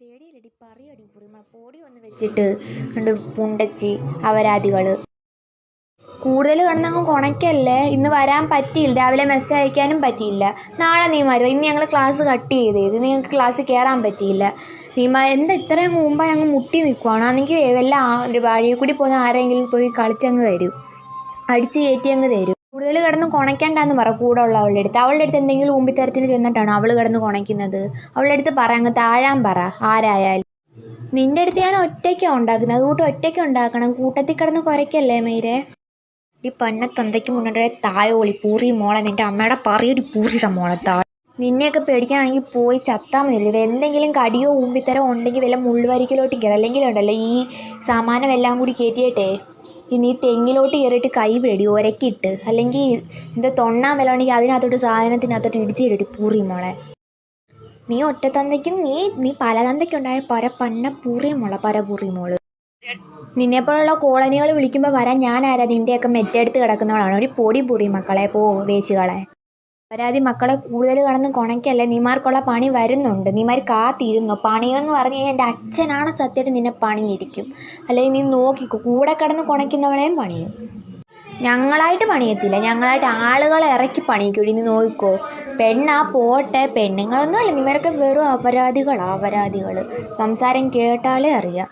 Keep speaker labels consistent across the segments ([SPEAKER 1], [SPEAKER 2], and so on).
[SPEAKER 1] പേടിയില്ലടി പറയടി കുറിമ. പൊടി ഒന്ന് വെച്ചിട്ട് ഉണ്ട് പുണ്ടച്ചി അവരാദികൾ കൂടുതൽ കിടന്നങ്ങ് കുണയ്ക്കല്ലേ ഇന്ന് വരാൻ പറ്റിയില്ല. രാവിലെ മെസ്സേജ് അയക്കാനും പറ്റിയില്ല. നാളെ നീ വരുമോ ഇന്ന് ഞങ്ങൾ ക്ലാസ് കട്ട് ചെയ്ത് ഇത് നിങ്ങൾക്ക് ക്ലാസ്സിൽ കയറാൻ പറ്റിയില്ല. നീമ എന്താ ഇത്രയും മുമ്പ് ഞങ്ങൾ മുട്ടി നിൽക്കുവാണ് ആണെങ്കിൽ വല്ല വഴിയിൽ കൂടി പോകുന്ന ആരെങ്കിലും പോയി കളിച്ചങ്ങ് തരും. അടിച്ച് കയറ്റി അങ്ങ് തരും. കൂടുതൽ കിടന്ന് കുണയ്ക്കണ്ടെന്ന് പറ കൂടെ ഉള്ള അവളുടെ അടുത്ത്. അവളുടെ അടുത്ത് എന്തെങ്കിലും ഊമ്പിത്തരത്തിന് ചെന്നിട്ടാണ് അവൾ കിടന്ന് കുണയ്ക്കുന്നത്? അവളുടെ അടുത്ത് പറ അങ്ങ് താഴാൻ പറ ആരായാലും. നിന്റെ അടുത്ത് ഞാൻ ഒറ്റയ്ക്കാണ് ഉണ്ടാക്കുന്നത്. അതുകൂട്ട് ഒറ്റയ്ക്ക് ഉണ്ടാക്കണം. കൂട്ടത്തിൽ കിടന്ന് കുരയ്ക്കല്ലേ മേരെ? ഈ പന്ന തൊന്തയ്ക്ക് മുന്നേ തായോളി പൂറി മോളെ നിന്റെ അമ്മയുടെ പറയൊരു പൂറിയുടെ മോളെ താ നിന്നെയൊക്കെ പേടിക്കാണെങ്കിൽ പോയി ചത്താൽ മതിയല്ലോ എന്തെങ്കിലും കടിയോ ഊമ്പിത്തരോ ഉണ്ടെങ്കിൽ വല്ല മുള്ളുവരിക്കലോട്ട് കയറി അല്ലെങ്കിൽ ഈ സാമാനം എല്ലാം കൂടി കയറ്റിയിട്ടേ ഇനി തെങ്ങിലോട്ട് കയറിയിട്ട് കൈ വെടി ഒരക്കിയിട്ട്. അല്ലെങ്കിൽ എന്താ തൊണ്ണാൻ വല്ല ഉണ്ടെങ്കിൽ അതിനകത്തോട്ട് സാധനത്തിനകത്തോട്ട് ഇടിച്ച് കയറിയിട്ട് പൂറി മോളെ. നീ ഒറ്റ തന്തയ്ക്കും നീ നീ പല തന്തയ്ക്കുണ്ടായ പര പന്ന പൂറി മോളെ പര പൂറി മോൾ. നിന്നെപ്പോലുള്ള കോളനികൾ വിളിക്കുമ്പോൾ വരാൻ ഞാനാരാ നിന്റെയൊക്കെ മെറ്റെടുത്ത് കിടക്കുന്നവളാണ്. ഒരു പൊടി പൊടി മക്കളെ പോ വേശികളെ. പരാതി മക്കളെ കൂടുതൽ കടന്ന് കുണയ്ക്കല്ലേ? നീമാർക്കുള്ള പണി വരുന്നുണ്ട്. നീമാർ കാത്തിരുന്നു. പണിയെന്ന് പറഞ്ഞു കഴിഞ്ഞാൽ എന്റെ അച്ഛനാണ് സത്യമായിട്ട് നിന്നെ പണിഞ്ഞിരിക്കും. അല്ലെങ്കിൽ നീ നോക്കിക്കോ. കൂടെ കിടന്ന് കുണയ്ക്കുന്നവളെയും പണിയും. ഞങ്ങളായിട്ട് പണിയത്തില്ല. ഞങ്ങളായിട്ട് ആളുകളെ ഇറക്കി പണിക്കൂടി നീ നോക്കിക്കോ. പെണ്ണാ പോട്ടെ. പെണ്ണുങ്ങളൊന്നും അല്ല നിമരൊക്കെ വെറും അപരാധികളാണ് അപരാധികൾ സംസാരം കേട്ടാലേ അറിയാം.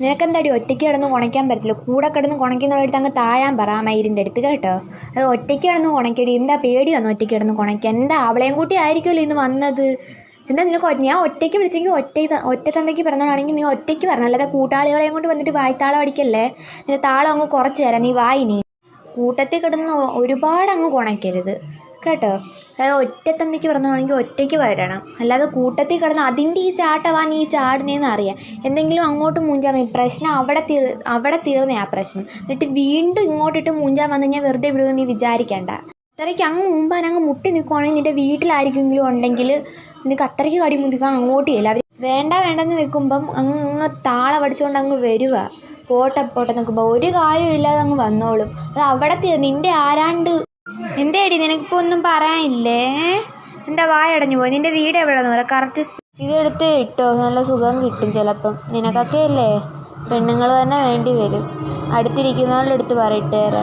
[SPEAKER 1] നിനക്കെന്താടി ഒറ്റയ്ക്ക് കിടന്ന് കുണയ്ക്കാൻ പറ്റില്ല കൂടെ കിടന്ന് കുണയ്ക്കുന്നവരുടെ അങ്ങ് താഴാൻ പറ മയിരിന്റെ അടുത്ത് കേട്ടോ. അത് ഒറ്റയ്ക്ക് കിടന്ന് കുണയ്ക്കടി എന്താ പേടിയൊന്നും ഒറ്റയ്ക്ക് കിടന്ന് കുണയ്ക്കാൻ എന്താ അവളെയും കൂട്ടി ആയിരിക്കുമല്ലോ ഇന്ന് വന്നത്? എന്താ നിനക്ക് ഞാൻ ഒറ്റയ്ക്ക് വിളിച്ചെങ്കിൽ ഒറ്റ ഒറ്റ തന്തയ്ക്ക് പറഞ്ഞോളാണെങ്കിൽ നീ ഒറ്റയ്ക്ക് പറഞ്ഞു അല്ലാതെ കൂട്ടാളികളെയും കൊണ്ട് വന്നിട്ട് വായ്ത്താളം അടിക്കല്ലേ? നിന്റെ താളം അങ്ങ് കുറച്ച് തരാം. നീ വായി നീ കൂട്ടത്തിൽ കിടന്ന് ഒരുപാട് അങ്ങ് കുണയ്ക്കരുത് കേട്ടോ. അതായത് ഒറ്റത്തന്തയ്ക്ക് പറഞ്ഞാണെങ്കിൽ ഒറ്റയ്ക്ക് വരണം. അല്ലാതെ കൂട്ടത്തിൽ കിടന്ന് അതിന്റെ ഈ ചാട്ടവാ നീ ചാടുന്നതെന്ന് അറിയാം. എന്തെങ്കിലും അങ്ങോട്ട് മൂഞ്ചാൻ മതി പ്രശ്നം അവിടെ തീർ അവിടെ തീർന്നേ ആ പ്രശ്നം. എന്നിട്ട് വീണ്ടും ഇങ്ങോട്ടിട്ട് മൂഞ്ചാൻ വന്നു കഴിഞ്ഞാൽ വെറുതെ വിടുമെന്ന് നീ വിചാരിക്കണ്ട. അത്രയ്ക്ക് അങ്ങ് മുമ്പാൻ അങ്ങ് മുട്ടി നിൽക്കുവാണെങ്കിൽ നിന്റെ വീട്ടിലായിരിക്കെങ്കിലും ഉണ്ടെങ്കിൽ നിനക്ക് അത്രയ്ക്ക് കടി മുതിക്കാൻ അങ്ങോട്ട് ചെയ്യില്ല അവർ വേണ്ട വേണ്ടെന്ന് വെക്കുമ്പം അങ്ങ് അങ്ങ് താള പഠിച്ചുകൊണ്ട് അങ്ങ് വരുക പോട്ടെ പോട്ടെ നിൽക്കുമ്പോൾ ഒരു കാര്യമില്ലാതെ അങ്ങ് വന്നോളും. അത് അവിടെ നിന്റെ ആരാണ്ട് എന്തേടി? നിനക്കിപ്പോൾ ഒന്നും പറയാനില്ലേ? എന്താ വായടഞ്ഞു പോയി? നിന്റെ വീട് എവിടെയാന്ന് പറയാം കറക്റ്റ് ഇതെടുത്ത് ഇട്ടോ. നല്ല സുഖം കിട്ടും ചിലപ്പം. നിനക്കൊക്കെ അല്ലേ പെണ്ണുങ്ങൾ തന്നെ വേണ്ടി വരും. അടുത്തിരിക്കുന്നവരുടെ അടുത്ത് പറയട്ടേറെ